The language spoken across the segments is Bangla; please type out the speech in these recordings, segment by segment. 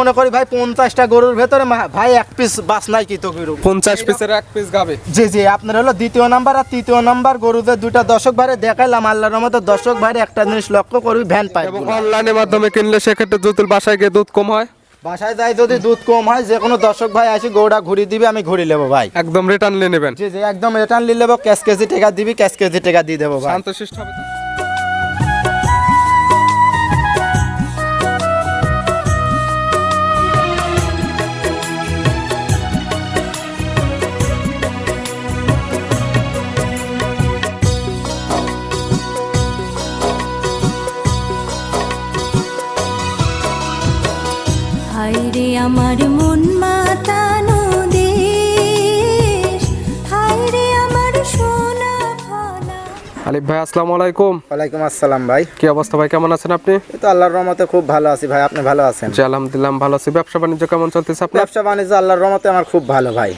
মনে করি ভাই পঞ্চাশটা গরুর ভেতরে ভাই এক পিস বাস নাই কি তো গরু পঞ্চাশ পিসের এক পিস গাবে। জি জি আপনার হলো দ্বিতীয় নাম্বার আর তৃতীয় নাম্বার গরুদের দুটা দর্শক ভাইরে দেখাইলাম আল্লাহর মতো দর্শক ভাইরে একটা জিনিস লক্ষ্য করবি ভ্যান পাই এবং অনলাইনের মাধ্যমে কিনলে সেক্ষেত্রে জুতুল বাসায় গিয়ে দুধ কম হয়। বাসায় যাই যদি দুধ কম হয় যে কোনো দর্শক ভাই আসি গৌড়া ঘুরি দিবি আমি ঘুরি নেব ভাই। একদম রিটার্ন নিয়ে নেবেন। জি জি একদম রিটার্ন নিয়ে নেব ক্যাশ কেজি টাকা দিবি ক্যাশ কেজি টাকা দিয়ে দেবো ভাই। শান্তশিষ্ট হবে আলিফ ভাই আসসালামু আলাইকুম। ওয়ালাইকুম আসসালাম ভাই। কি অবস্থা ভাই কেমন আছেন আপনি? এই তো আল্লাহর রহমতে খুব ভালো আছি ভাই আপনি ভালো আছেন? জি আলহামদুলিল্লাহ ভালো আছি। ব্যবসা বাণিজ্য কেমন চলতেছে আপনার? ব্যবসা বাণিজ্য আল্লাহর রহমতে আমার খুব ভালো ভাই।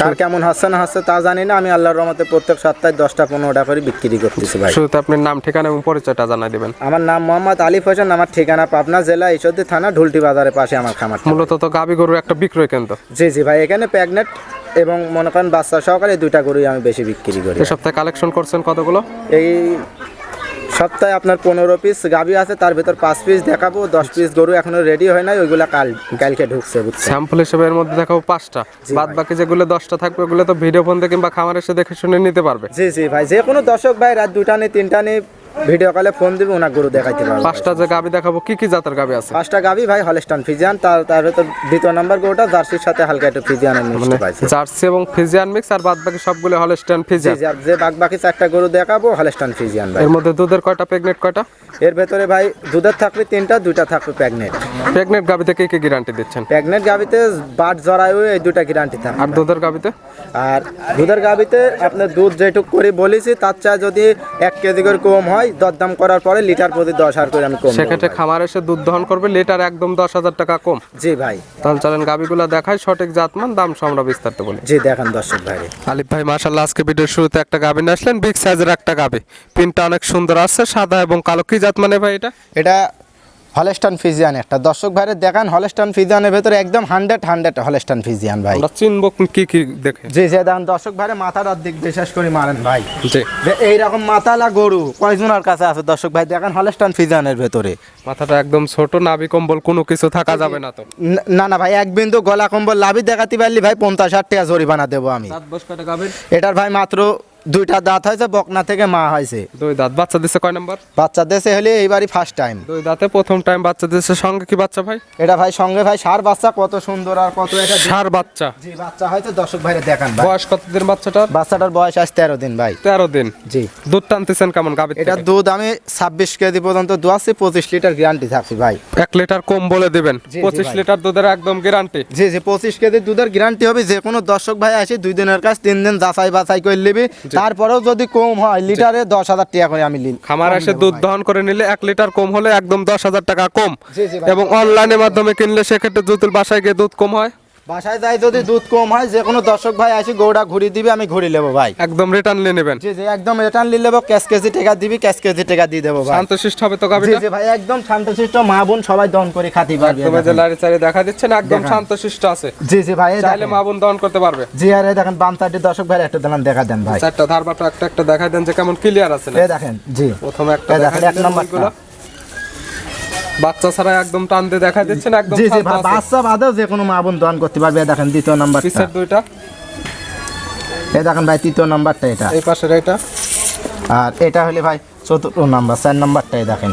কার কেমন হচ্ছে না হচ্ছে তা জানি না আমি আল্লাহর রহমতে প্রত্যেক সপ্তাহে দশটা পনেরোটা করে বিক্রি করতেছি ভাই। শুরুতে আপনার নাম ঠিকানা এবং পরিচয়টা জানাই দিবেন। আমার নাম মোহাম্মদ আলিফ হোসেন আমার ঠিকানা পাবনা জেলা ঈশ্বরদী থানা ঢুলটি বাজারের পাশে আমার খামার মূলত তো গাবি গরুর একটা বিক্রয় কেন্দ্র। জি জি ভাই এখানে প্যাগনেট এবং মনে করেন বাচ্চা সহকারে দুইটা গরুই আমি বেশি বিক্রি করি। সপ্তাহে কালেকশন করছেন কতগুলো? এই সপ্তাহে আপনার পনেরো পিস গাবি আছে তার ভেতর পাঁচ পিস দেখাবো দশ পিস গরু এখনও রেডি হয় নাই ওইগুলা কাল কালকে ঢুকছে স্যাম্পল হিসেবে এর মধ্যে দেখাবো পাঁচটা। বাদ বাকি যেগুলো দশটা থাকবে ওগুলো তো ভিডিও ফোন থেকে কিংবা খামার এসে দেখে শুনে নিতে পারবে। জি জি ভাই যে কোনো দর্শক ভাই রাত দুটা নিয়ে তিনটা নিয়ে ভিডিও কলে ফোন দিবে ওনার গরু দেখাইতে পারবে। পাঁচটা যে গাবি দেখাবো কি কি জাতের গাবি আছে? পাঁচটা গাবি ভাই হলস্টান ফিজিয়ান তার তার ভেতর দ্বিতীয় নাম্বার গরুটা জার্সির সাথে হালকা একটু ফিজিয়ানের মানে মিষ্টি পাইছে। জার্সি এবং ফিজিয়ান মিক্স আর বাদ বাকি সবগুলো হলস্টাইন জি ফিজিয়ান যে বাক বাকি চারটা গরু দেখাবো হলস্টান ফিজিয়ান ভাই। এর মধ্যে দুধের কয়টা প্রেগনেট কয়টা? এর ভেতরে ভাই দুধের থাকবে তিনটা দুইটা থাকবে প্যাগনেট প্রেগনেট গাবিতে কি কি গ্যারান্টি দিচ্ছেন? প্যাগনেট গাবিতে বাট জরায়ু এই দুটা গ্যারান্টি থাকে আর দুধের গাবিতে? আর দুধের গাবিতে আপনার দুধ যেটুক করে বলেছি তার চায় যদি এক কেজি করে কম হয় দরদাম করার পরে লিটার প্রতি দশ হাজার করে আমি কম সেক্ষেত্রে। খামার এসে দুধ দহন করবে লিটার একদম দশ হাজার টাকা কম। জি ভাই। তাহলে চলেন গাবিগুলো দেখায় সঠিক জাতমান দাম সহ আমরা বিস্তারিত বলি। জি দেখেন দর্শক ভাই। আলিফ ভাই মাশাল্লাহ আজকে ভিডিওর শুরুতে একটা গাবি নিয়ে আসলেন বিগ সাইজের একটা গাবি পিনটা অনেক সুন্দর আছে সাদা এবং কালো। কি জাত মানে ভাই এটা? এটা হলেস্টান ফিজিয়ান একটা। দর্শক ভাইরে দেখান হলেস্টান ফিজিয়ানের ভেতরে একদম হান্ড্রেড হান্ড্রেড হলেস্টান ফিজিয়ান ভাই। চিনবো কি কি দেখে। জি যে দেখেন। দর্শক ভাইরে মাথার অর্ধেক বিশেষ করে মারেন ভাই। জি। এইরকম মাতালা গরু কয়জনের কাছে আছে? দর্শক ভাই দেখেন হলেস্টান ফিজিয়ানের ভেতরে। মাথাটা একদম ছোট নাভি কম্বল কোনো কিছু থাকা যাবে না তো। না না ভাই এক বিন্দু গলা কম্বল লাভি দেখাতে পারলি ভাই পঞ্চাশ ষাট টাকা জরিমানা দেবো আমি। এটার ভাই মাত্র দুইটা দাঁত হয়েছে বকনা থেকে মা হয়েছে। দুই দাঁত। বাচ্চা দিচ্ছে কয় নাম্বার? বাচ্চা দেশে হলে এইবারই ফার্স্ট টাইম দুই দাঁতে প্রথম টাইম বাচ্চা দিচ্ছে সঙ্গে কি বাচ্চা ভাই? এটা ভাই সঙ্গে ভাই সার বাচ্চা কত সুন্দর আর কত এটা সার বাচ্চা। জি বাচ্চা হয়তো দর্শক ভাইরে দেখান ভাই। বয়স কতদিন বাচ্চাটার? বাচ্চাটার বয়স আজ তেরো দিন ভাই। তেরো দিন। জি। দুধ টানতেছেন কেমন গাবি এটা দুধ আমি ছাব্বিশ কেজি পর্যন্ত দোয়াচ্ছি পঁচিশ লিটার গ্যারান্টি থাকছি ভাই। এক লিটার কম বলে দিবেন। জি, পঁচিশ ভাই। লিটার দুধের একদম গ্যারান্টি জি জি পঁচিশ কেজি দুধের গ্যারান্টি হবে। যে কোনো দর্শক ভাই আসে দুই দিনের কাজ তিন দিন যাচাই বাছাই করে নিবি। তারপরেও যদি কম হয় লিটারে দশ হাজার টাকা করে আমি খামার এসে দুধ দহন করে নিলে এক লিটার কম হলে একদম দশ হাজার টাকা কম। এবং অনলাইনের মাধ্যমে কিনলে সেক্ষেত্রে দুধের বাসায় গিয়ে দুধ কম হয়। বাসায় যাই যদি দুধ কম হয় যে কোনো দর্শক ভাই আসি গৌড়া ঘুরি দিবি আমি ঘুরি নেব ভাই। একদম রিটার্ন নিয়ে নেবেন। জি জি একদম রিটার্ন নিয়ে নেব ক্যাশ কেজি টাকা দিবি ক্যাশ কেজি টাকা দিয়ে দেবো ভাই। শান্তশিষ্ট হবে তো জি জি ভাই একদম শান্তশিষ্ট মা বোন সবাই দন করে খাতি পারবে একদম যে লাড়ি চাড়ি দেখা দিচ্ছেন একদম দেখান। শান্তশিষ্ট আছে। জি জি ভাই চাইলে মা বোন দন করতে পারবে। জি আর এই দেখেন বাম সাইডে দর্শক ভাই একটা দিলাম দেখা দেন ভাই। চারটা ধার বাটা একটা একটা দেখাই দেন যে কেমন ক্লিয়ার আছে না। এই দেখেন জি। প্রথমে একটা দেখেন, এক নাম্বারটা। বাচ্চা ছাড়া একদম টানতে দিয়ে দেখা দিচ্ছেন একদম জি জি। বাচ্চা বাদেও যে কোনো মা বোন দান করতে পারবে দেখেন দ্বিতীয় নাম্বার পিসের দুইটা। এই দেখেন ভাই তৃতীয় নাম্বারটা এটা। এই পাশের এটা। আর এটা হলে ভাই চতুর্থ নাম্বার চার নাম্বারটাই দেখেন।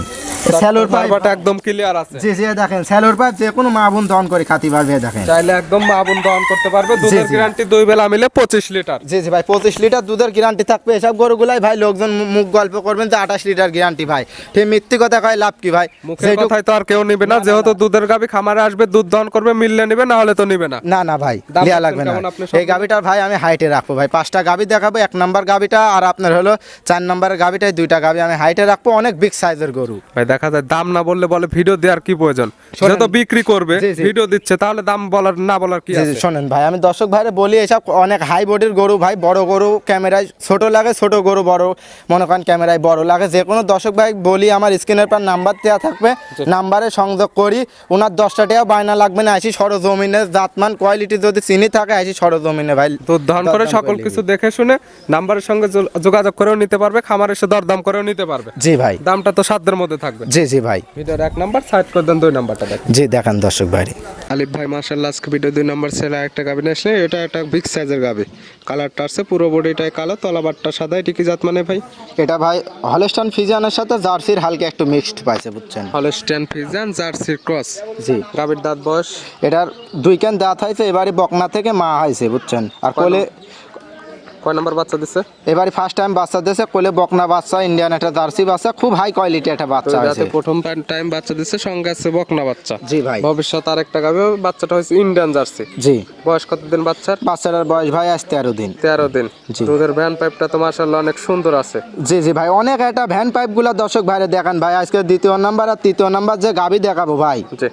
স্যালোর পাইপ। একদম ক্লিয়ার আছে। জি জি দেখেন স্যালোর পাইপ যে কোনো মা বোন দহন করে খাতি পারবে দেখেন। চাইলে একদম মা বোন দহন করতে পারবে। দুধের গ্যারান্টি দুই বেলা মিলে পঁচিশ লিটার। জি জি ভাই পঁচিশ লিটার দুধের গ্যারান্টি থাকবে। এসব গরুগুলাই ভাই লোকজন মুখ গল্প করবেন যে আঠাশ লিটার গ্যারান্টি ভাই। ঠিক মিথ্যে কথা কয় লাভ কি ভাই? মুখের যেটুক- কথাই তো আর কেউ নিবে না। যেহেতু দুধের গাবি খামারে আসবে দুধ দহন করবে মিললে নিবে না হলে তো নিবে না। না না ভাই দাম লিয়া লাগবে না। এই গাবিটার ভাই আমি হাইটে রাখব ভাই। পাঁচটা গাবি দেখাবো এক নাম্বার গাবিটা আর আপনার হলো চার নাম্বারের গাবিটাই দুইটা গাবি আমি হাইটে রাখব। অনেক বিগ সাইজের গরু। ভাই দেখা যায় দাম না বললে বলে ভিডিও দেওয়ার কি প্রয়োজন। যত বিক্রি করবে। ভিডিও দিচ্ছে তাহলে দাম বলার না বলার কি আছে? শোনেন ভাই আমি দর্শক ভাইরে বলি এসব অনেক হাই বডির গরু ভাই বড় গরু ক্যামেরায় ছোট লাগে ছোট গরু বড় মনে করেন ক্যামেরায় বড় লাগে। যে কোনো দর্শক ভাই বলি আমার স্ক্রিনের পর নাম্বার দেওয়া থাকবে নাম্বারে সংযোগ করি ওনার দশটা টাকা বায়না লাগবে না আসি সরজমিনে জাতমান কোয়ালিটি যদি চিনি থাকে আসি সরজমিনে ভাই। তো ধন করে সকল কিছু দেখে শুনে নাম্বারের সঙ্গে যোগাযোগ করেও নিতে পারবে খামার এসে দরদাম করেও নিতে পারবে। জি ভাই। দামটা তো সাধ্যের মধ্যে থাকবে। জি জি ভাই। ভিডিওর এক নাম্বার সাইড করে দেন দুই নাম্বারটা দেখ জি দেখান দর্শক ভাই। আলিফ ভাই মার্শাল্লাহ আজকে ভিডিও দুই নম্বর ছেলে একটা গাবি নিয়ে আসলে এটা একটা বিগ সাইজের গাবি। কালারটা আছে পুরো বডিটাই কালো তলাবারটা সাদা এটি কি জাত মানে ভাই? এটা ভাই হলস্টান ফিজিয়ানের সাথে জার্সির হালকা একটু মিক্সড পাইছে বুঝছেন? হলস্টেন ফিজান জার্সির ক্রস জি। গাবির দাঁত বয়স? এটার দুই ক্যান দাঁত হয়েছে এবারে বকনা থেকে মা হয়েছে বুঝছেন? আর কোলে কয় নাম্বার বাচ্চা দিছে? এবারে ফার্স্ট টাইম বাচ্চা দিয়েছে কোলে বকনা বাচ্চা ইন্ডিয়ান একটা জার্সি বাচ্চা খুব হাই কোয়ালিটি একটা বাচ্চা হয়েছে। প্রথম টাইম বাচ্চা দিছে সঙ্গে আছে বকনা বাচ্চা। জি ভাই। ভবিষ্যৎ আর একটা গাবি বাচ্চাটা হয়েছে ইন্ডিয়ান জার্সি জি। বয়স কতদিন বাচ্চার? বাচ্চাটার বয়স ভাই আজ তেরো দিন। তেরো দিন। জি। দুধের ভ্যান পাইপটা তো মার্শাল্লাহ অনেক সুন্দর আছে। জি জি ভাই অনেক একটা ভ্যান পাইপগুলা দর্শক ভাইরে দেখান ভাই আজকে দ্বিতীয় নাম্বার আর তৃতীয় নাম্বার যে গাবি দেখাবো ভাই। জি।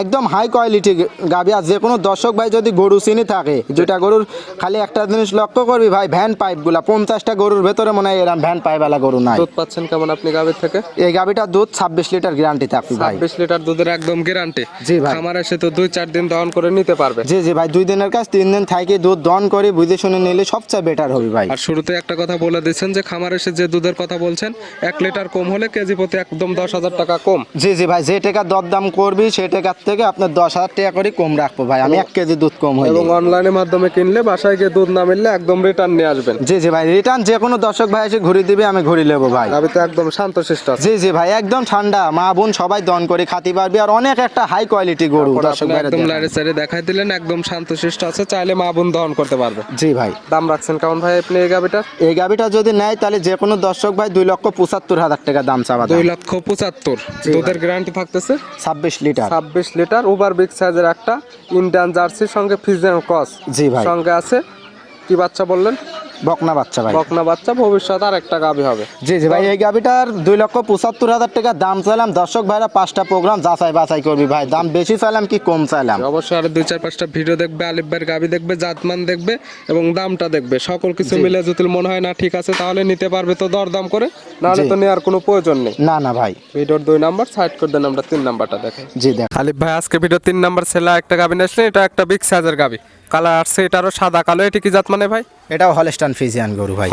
একদম হাই কোয়ালিটি গাবি আর যে কোনো দর্শক ভাই যদি গরু চিনি থাকে যেটা গরুর খালি একটা জিনিস লক্ষ্য করবি ভাই ভ্যান পাইপগুলা। পঞ্চাশটা গরুর ভেতরে মনে হয় এরম ভ্যান পাইপ পাইপওয়ালা গরু নাই। দুধ পাচ্ছেন কেমন আপনি গাবির থেকে? এই গাবিটার দুধ ছাব্বিশ লিটার গ্যারান্টি থাকবে ভাই। ছাব্বিশ লিটার দুধের একদম গ্যারান্টি জি ভাই। খামার এসে তো দুই চার দিন দহন করে নিতে পারবে। জি জি ভাই দুই দিনের কাজ তিন দিন থাকি দুধ দহন করে বুঝে শুনে নিলে সবচেয়ে বেটার হবে ভাই। আর শুরুতে একটা কথা বলে দিচ্ছেন যে খামার এসে যে দুধের কথা বলছেন এক লিটার কম হলে কেজি প্রতি একদম দশ হাজার টাকা কম। জি জি ভাই যে টাকা দরদাম করবি সে টাকার থেকে আপনার দশ হাজার টাকা করে কম রাখব ভাই। আমি এক কেজি দুধ কম হই এবং অনলাইনের মাধ্যমে কিনলে বাসায় গিয়ে দুধ না মিললে একদম রিটার্ন নিয়ে আসবেন। জি জি ভাই রিটার্ন যে কোনো দর্শক ভাই এসে ঘুরে দিবে আমি ঘুরে নেব ভাই। আমি তো একদম শান্তশিষ্ট আছে। জি জি ভাই একদম ঠান্ডা। মা বোন সবাই দন করে খাতে পারবি আর অনেক একটা হাই কোয়ালিটি গরু দর্শক ভাই একদম সাইরে দেখাই দিলেন একদম শান্তশিষ্ট আছে চাইলে মা বোন দহন করতে পারবে। জি ভাই। দাম রাখছেন কেমন ভাই আপনি এই গাবিটার এই গাবিটা যদি নেয় তাহলে যে কোনো দর্শক ভাই দুই লক্ষ পঁচাত্তর হাজার টাকা দাম চাওয়া দুই লক্ষ পঁচাত্তর। দুধের গ্যারান্টি থাকতেছে? ছাব্বিশ লিটার। ছাব্বিশ লিটার ওভার বিগ সাইজের একটা ইন্ডিয়ান জার্সির সঙ্গে ফিজিয়ান ক্রস জি ভাই। সঙ্গে আছে। কি বাচ্চা বললেন? বকনা বাচ্চা ভাই। বকনা বাচ্চা ভবিষ্যৎ আর একটা গাবি হবে। জি জি ভাই এই গাবিটার দুই লক্ষ পঁচাত্তর হাজার টাকা দাম চাইলাম। দর্শক ভাইরা পাঁচটা প্রোগ্রাম যাচাই বাছাই করবি ভাই। দাম বেশি চাইলাম কি কম চাইলাম? অবশ্যই আরও দুই চার পাঁচটা ভিডিও দেখবে আলিফ ভাইয়ের গাবি দেখবে জাতমান দেখবে এবং দামটা দেখবে। সকল কিছু মিলে যদি মনে হয় না ঠিক আছে তাহলে নিতে পারবে তো দরদাম করে নাহলে তো নেওয়ার কোনো প্রয়োজন নেই। না না ভাই। ভিডিওর দুই নাম্বার সাইড করে দেন আমরা তিন নাম্বারটা দেখেন জি দেখ আলিফ ভাই আজকে ভিডিও তিন নাম্বার ছেলে একটা গাবি নিয়ে এটা একটা বিগ সাইজের গাবি। কালার আসছে এটারও সাদা কালো এটি কি জাত মানে ভাই? এটাও হলস্টান ফিজিয়ান গরু ভাই।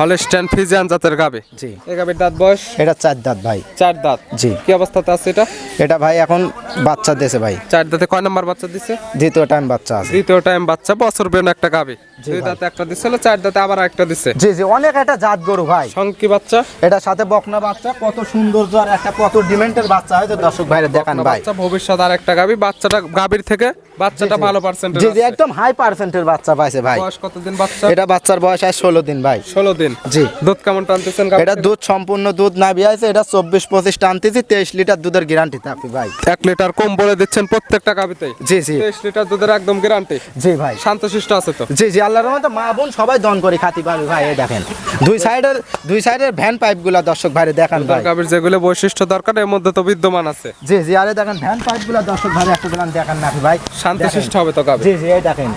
ফিজিয়ান জাতের গাবি। জি। এই গাবির দাঁত বয়স? এটা চার দাঁত ভাই। চার দাঁত। জি। কি অবস্থাতে আছে এটা? এটা ভাই এখন বাচ্চা দেশে ভাই। চার দাঁতে কয় নাম্বার বাচ্চা দিছে? দ্বিতীয় টাইম বাচ্চা আছে। দ্বিতীয় টাইম বাচ্চা বছর বেন একটা গাবি। দুই দাঁতে একটা দিছিল চার দাঁতে আবার একটা দিছে। জি জি অনেক একটা জাত গরু ভাই। বাচ্চা? এটার সাথে বকনা বাচ্চা কত সৌন্দর্য আর একটা কত ডিমেন্টের বাচ্চা হয়তো দর্শক ভাইরা দেখান ভাই। বাচ্চা ভবিষ্যৎ আর একটা গাবি। বাচ্চাটা গাবির থেকে বাচ্চাটা ভালো পার্সেন্টেজ জি জি একদম হাই পার্সেন্টের বাচ্চা পাইছে ভাই। বয়স কতদিন বাচ্চা? এটা বাচ্চার বয়স আছে ষোলো দিন ভাই। ষোলো দিন? জি। দুধ কেমন টানতেছেন এটা দুধ সম্পূর্ণ দুধ না বিয়াইছে এটা চব্বিশ পঁচিশ টানতেছি তেইশ লিটার দুধের গ্যারান্টি থাকবে ভাই। এক লিটার কম বলে দিচ্ছেন প্রত্যেকটা গাবিতে? জি জি। তেইশ লিটার দুধের একদম গ্যারান্টি জি ভাই। শান্তশিষ্ট আছে তো? জি জি আল্লাহর রহমতে মা বোন সবাই দন করে খাতি পারবে ভাই এই দেখেন। দুই সাইডের দুই সাইডের ভ্যান পাইপগুলা দর্শক ভাইরে দেখান ভাই। গাবির যেগুলো বৈশিষ্ট্য দরকার এর মধ্যে তো বিদ্যমান আছে। জি জি আরে দেখেন ভ্যান পাইপগুলা দর্শক ভাই একটা দেখান না ভাই। শান্তশিষ্ট হবে তো গাবি। জি জি এই দেখেন।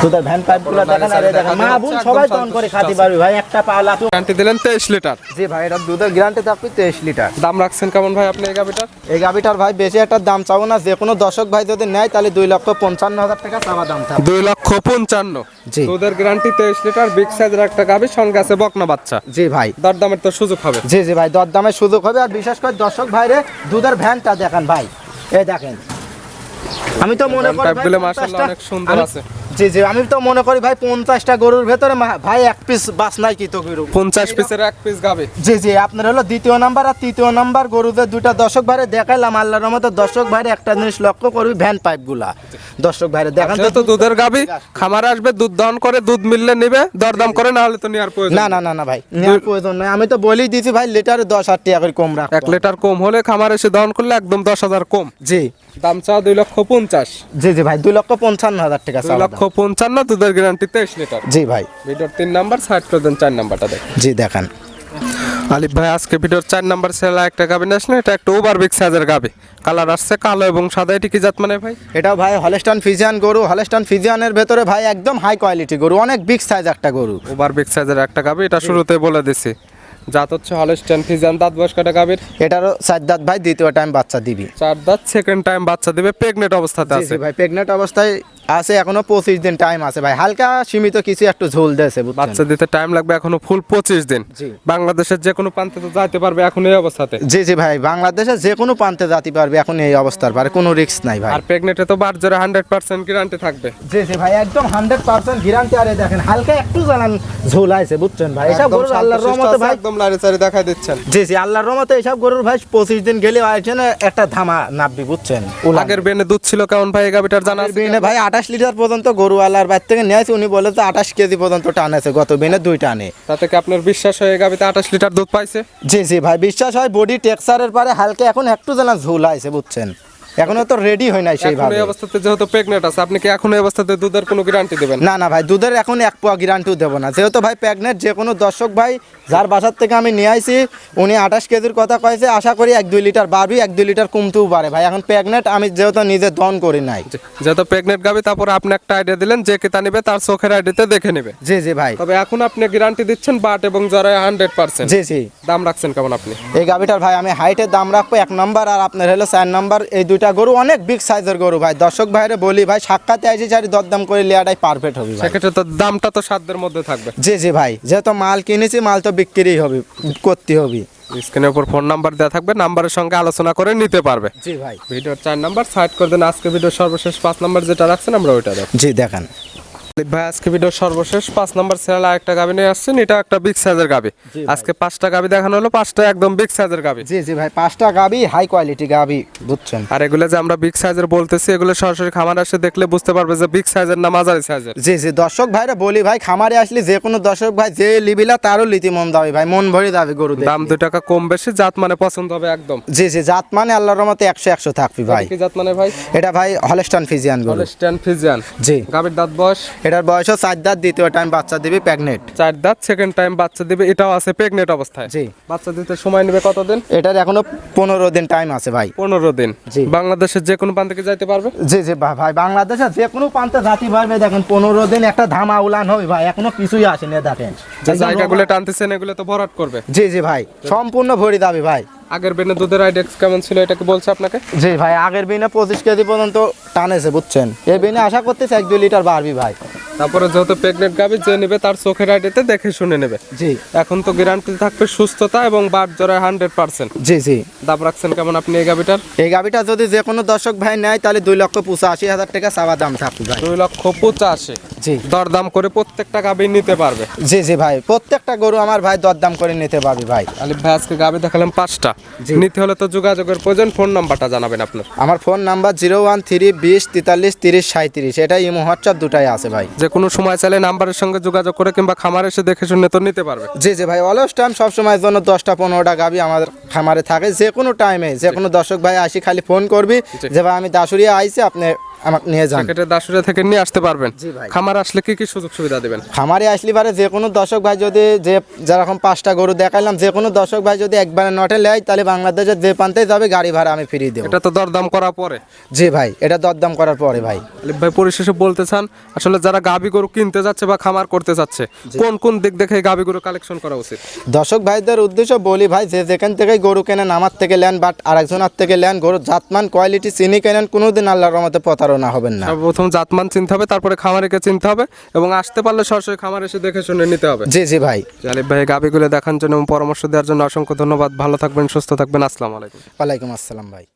দুধের ভ্যান পাইপগুলা দেখেন আর এই দেখেন মা বোন সবাই দন করে খাতি পারবে ভাই একটা তো গ্যারান্টি দিলেন তেইশ লিটার। জি ভাই এটা দুধের গ্যারান্টি থাকবে তেইশ লিটার। দাম রাখছেন কেমন ভাই আপনি এই গাবিটার এই গাভিটার ভাই বেশি একটা দাম চাবো না। যে কোনো দর্শক ভাই যদি নেয় তাহলে দুই লক্ষ পঞ্চান্ন হাজার টাকা চাওয়া দাম থাকবে দুই লক্ষ পঞ্চান্ন। জি। দুধের গ্যারান্টি তেইশ লিটার বিগ সাইজের একটা গাবি সঙ্গে আছে বকনা বাচ্চা। জি ভাই। দরদামের তো সুযোগ হবে। জি জি ভাই দরদামের সুযোগ হবে। আর বিশেষ করে দর্শক ভাইরে দুধের ভ্যানটা দেখান ভাই। এই দেখেন। আমি তো মনে করি পাইপগুলো মাশাআল্লাহ অনেক সুন্দর আছে। জি জি আমি তো মনে করি ভাই পঞ্চাশটা গরুর ভেতরে ভাই এক পিস বাস নাই কি তো গরু পঞ্চাশ পিসের এক পিস গাবি। জি জি আপনার হলো দ্বিতীয় নাম্বার আর তৃতীয় নাম্বার গরুদের দুইটা দর্শক ভাইরে দেখাইলাম আল্লাহর মতো দর্শক ভাইরে একটা জিনিস লক্ষ্য করবি ভ্যান পাইপগুলা দর্শক ভাইরে দেখান তো। দুধের গাবি খামারে আসবে দুধ দহন করে দুধ মিললে নিবে দরদাম করে না হলে তো নেওয়ার প্রয়োজন না না না না ভাই নেওয়ার প্রয়োজন নাই। আমি তো বলেই দিয়েছি ভাই লিটারে দশ হাজার টাকা করে কম রাখ এক লিটার কম হলে খামারে এসে দহন করলে একদম দশ হাজার কম। জি। দাম চাও দুই লক্ষ পঞ্চাশ। জি জি ভাই দুই লক্ষ পঞ্চান্ন হাজার টাকা দুই লক্ষ। পঞ্চান্ন দুধের গ্যারান্টি তেইশ লিটার। জি ভাই। ভিডিওর তিন নাম্বার সাইড করে দেন চার নাম্বারটা দেখ জি দেখান। আলিফ ভাই আজকে ভিডিওর চার নাম্বার সেলা একটা গাবি নিয়ে এটা একটা ওভার বিগ সাইজের গাবি। কালার আসছে কালো এবং সাদা এটি কি জাত মানে ভাই? এটাও ভাই হলেস্টান ফিজিয়ান গরু। হলেস্টান ফিজিয়ানের ভেতরে ভাই একদম হাই কোয়ালিটি গরু অনেক বিগ সাইজ একটা গরু। ওভার বিগ সাইজের একটা গাবি এটা শুরুতে বলে দিছি। জাত হচ্ছে হলস্টেন ফিজিয়ান। দাঁত বয়স কটা গাবির এটারও চার দাঁত ভাই দ্বিতীয় টাইম বাচ্চা দিবি। চার দাঁত সেকেন্ড টাইম বাচ্চা দিবে প্রেগনেন্ট অবস্থাতে আছে। ভাই প্রেগনেন্ট অবস্থায় আছে এখনও পঁচিশ দিন টাইম আছে ভাই। হালকা সীমিত কিছু একটু ঝোল দিয়েছে বাচ্চা দিতে টাইম লাগবে এখনও ফুল পঁচিশ দিন। বাংলাদেশের যে কোনো প্রান্তে তো যাইতে পারবে এখন এই অবস্থাতে। জি জি ভাই বাংলাদেশে যে কোনো প্রান্তে যাতে পারবে এখন এই অবস্থার পারে কোনো রিস্ক নাই ভাই। আর প্রেগনেন্টে তো বার জোরে হান্ড্রেড পার্সেন্ট গ্যারান্টি থাকবে। জি জি ভাই একদম হান্ড্রেড পার্সেন্ট গ্যারান্টি আরে দেখেন হালকা একটু জানান ঝোল আছে বুঝছেন ভাই? একদম আল্লাহর রহমতে ভাই একদম লাড়ি চাড়ি দেখাই দিচ্ছেন। জি জি আল্লাহর রহমতে এইসব গরুর ভাই পঁচিশ দিন গেলে একটা ধামা নাববি বুঝছেন? আগের বেনে দুধ ছিল কেমন ভাই? এই গাবিটার জানা আছে? বিনে ভাই আঠাশ লিটার পর্যন্ত গরু আল্লাহর বাইর থেকে নিয়ে আসে উনি বলে তো আঠাশ কেজি পর্যন্ত টানেছে গত বিনে দুই টানে। তাতে কি আপনার বিশ্বাস হয়ে গাবিতে আঠাশ লিটার দুধ পাইছে? জি জি ভাই বিশ্বাস হয় বডি টেক্সারের পারে হালকা এখন একটু যেন ঝোল আছে বুঝছেন? এখনও তো রেডি হয় নাই সেইভাবে এই অবস্থাতে যেহেতু প্রেগনেন্ট আছে আপনি কি এখন এই অবস্থাতে দুধের কোনো গ্যারান্টি দেবেন? না না ভাই দুধের এখন এক পোয়া গ্যারান্টিও দেবো না। যেহেতু ভাই প্রেগনেন্ট যে কোনো দর্শক ভাই যার বাসার থেকে আমি নিয়ে আইছি উনি আঠাশ কেজির কথা কয়েছে আশা করি এক দুই লিটার বাড়বি এক দুই লিটার কমতেও পারে। ভাই এখন প্রেগনেন্ট আমি যেহেতু নিজে দন করি নাই। যেহেতু প্রেগনেন্ট গাবি তারপরে আপনি একটা আইডিয়া দিলেন যে কেতা নিবে তার চোখের আইডিতে দেখে নেবে। জি জি ভাই। তবে এখন আপনি গ্যারান্টি দিচ্ছেন বাট এবং জরায় হান্ড্রেড পার্সেন্ট জি জি। দাম রাখছেন কেমন আপনি? এই গাভিটার ভাই আমি হাইটের দাম রাখব এক নম্বর আর আপনার হলো চার নম্বর এই দুইটা গরু অনেক বিগ সাইজের গরু ভাই। দর্শক ভাইরে বলি ভাই সাক্ষাতে আইসি চারি দরদাম করে লেয়াটাই পারফেক্ট হবে ভাই। সেক্ষেত্রে তো দামটা তো সাধ্যের মধ্যে থাকবে। জি জি ভাই যেহেতু মাল কিনেছি মাল তো বিক্রি হবে করতে হবে। স্ক্রিনের উপর ফোন নাম্বার দেওয়া থাকবে নাম্বারের সঙ্গে আলোচনা করে নিতে পারবে। জি ভাই। ভিডিওর চার নাম্বার সাইড করে দেন আজকে ভিডিও সর্বশেষ পাঁচ নাম্বার যেটা রাখছেন আমরা ওইটা দেখ জি দেখেন। ভাই আজকে ভিডিওর সর্বশেষ। পাঁচ নাম্বার সিরিয়াল একটা গাবি নিয়ে আসছেন এটা একটা বিগ সাইজের গাবি। আজকে পাঁচটা গাবি দেখানো হলো পাঁচটা একদম বিগ সাইজের গাবি। জি জি ভাই পাঁচটা গাবি হাই কোয়ালিটি গাবি বুঝছেন? আর এগুলো যে আমরা বিগ সাইজের বলতেছি এগুলো সরাসরি খামার আসে দেখলে বুঝতে পারবে যে বিগ সাইজের না মাঝারি সাইজের জি জি দর্শক ভাইরা বলি ভাই খামারে আসলে যে কোনো দর্শক ভাই যে লিবিলা তারও লিতি মন দাবি ভাই মন ভরে যাবে গরু দাম দুই টাকা কম বেশি জাত মানে পছন্দ হবে একদম। জি জি জাত মানে আল্লাহর রহমতে একশো একশো থাকবি ভাই। কি জাত মানে ভাই? এটা ভাই হলেস্টান ফিজিয়ান গরু। হলস্টাইন ফিজিয়ান জি। গাবির দাঁত বয়স? এটার বয়সও চার দাঁত দ্বিতীয় টাইম বাচ্চা দিবে প্রেগনেন্ট চার দাঁত সেকেন্ড টাইম বাচ্চা দিবে এটাও আছে প্রেগনেন্ট অবস্থায়। জি। বাচ্চা দিতে সময় নেবে কতদিন? এটার এখনও পনেরো দিন টাইম আছে ভাই। পনেরো দিন। জি। বাংলাদেশের যে কোনো প্রান্ত যাইতে পারবে? জি জি ভাই বাংলাদেশে যে কোনো প্রান্তে জাতি পারবে। দেখেন পনেরো দিন একটা ধামা উলান হবে ভাই এখনও কিছুই আসেনি দেখেন। যে জায়গাগুলো টানতেছেন এগুলো তো ভরাট করবে। জি জি ভাই সম্পূর্ণ ভরি দাবি ভাই। আগের বেনে দুধের আইডেক্স কেমন ছিল এটা কি বলছে আপনাকে? জি ভাই আগের বিনে পঁচিশ কেজি পর্যন্ত টানেছে বুঝছেন? এই বিনে আশা করতেছে এক দুই লিটার বাড়বি ভাই। তারপরে যেহেতু প্রেগনেন্ট গাবি যে নেবে তার চোখের আইডিতে দেখে শুনে নেবে। জি। এখন তো গ্যারান্টি থাকবে সুস্থতা এবং বাট জরায় হান্ড্রেড পার্সেন্ট জি জি। দাম রাখছেন কেমন আপনি এই গাবিটার এই গাবিটা যদি যে কোনো দর্শক ভাই নেয় তাহলে দুই লক্ষ পঁচাশি হাজার টাকা চাওয়া দাম থাকবে ভাই। দুই লক্ষ পঁচাশি। জি। দরদাম করে প্রত্যেকটা গাবি নিতে পারবে। জি জি ভাই প্রত্যেকটা গরু আমার ভাই দরদাম করে নিতে পারবি ভাই। আলিফ ভাই আজকে গাবি দেখালাম পাঁচটা। নিতে হলে তো যোগাযোগের প্রয়োজন ফোন নাম্বারটা জানাবেন আপনার। আমার phone number zero one three বিশ তেতাল্লিশ তিরিশ সাঁত্রিশ এটা ইমো হোয়াটসঅ্যাপ দুটাই আছে ভাই। যে কোনো সময় চাইলে নাম্বারের সঙ্গে যোগাযোগ করে কিংবা খামার এসে দেখে শুনে তো নিতে পারবে। জি জি ভাই অলস টাইম সবসময়ের জন্য দশটা পনেরোটা গাবি আমাদের খামারে থাকে যে কোনো টাইমে যে কোনো দর্শক ভাই আসি খালি ফোন করবি যে ভাই আমি দাসুরিয়া আইছি আপনি আমাকে নিয়ে যান। সেক্ষেত্রে থেকে নিয়ে আসতে পারবেন। জি ভাই। খামার আসলে কি কি সুযোগ সুবিধা দেবেন? খামারে আসলি পারে যে কোনো দর্শক ভাই যদি যে যেরকম পাঁচটা গরু দেখাইলাম যে কোনো দর্শক ভাই যদি একবারে নটে নেয় তাহলে বাংলাদেশের যে প্রান্তে যাবে গাড়ি ভাড়া আমি ফিরিয়ে দেবো। এটা তো দরদাম করার পরে। জি ভাই এটা দরদাম করার পরে ভাই। ভাই পরিশেষে বলতে চান আসলে যারা গাবি গরু কিনতে যাচ্ছে বা খামার করতে যাচ্ছে কোন কোন দিক দেখে গাবি গরু কালেকশন করা উচিত? দর্শক ভাইদের উদ্দেশ্য বলি ভাই যে যেখান থেকে গরু কেনেন আমার থেকে নেন বাট আরেকজনের থেকে নেন গরু জাতমান কোয়ালিটি চিনি কেনেন কোনোদিন আল্লাহর রহমতে প্রতারণা হবেন না। প্রথম জাতমান চিনতে হবে তারপরে খামারিকে চিনতে হবে এবং আসতে পারলে সরাসরি খামার এসে দেখে শুনে নিতে হবে। জি জি ভাই। জালিব ভাই গাবিগুলো দেখার জন্য এবং পরামর্শ দেওয়ার জন্য অসংখ্য ধন্যবাদ। ভালো থাকবেন সুস্থ থাকবেন। আসসালামু আলাইকুম। ওয়ালাইকুম আসসালাম ভাই।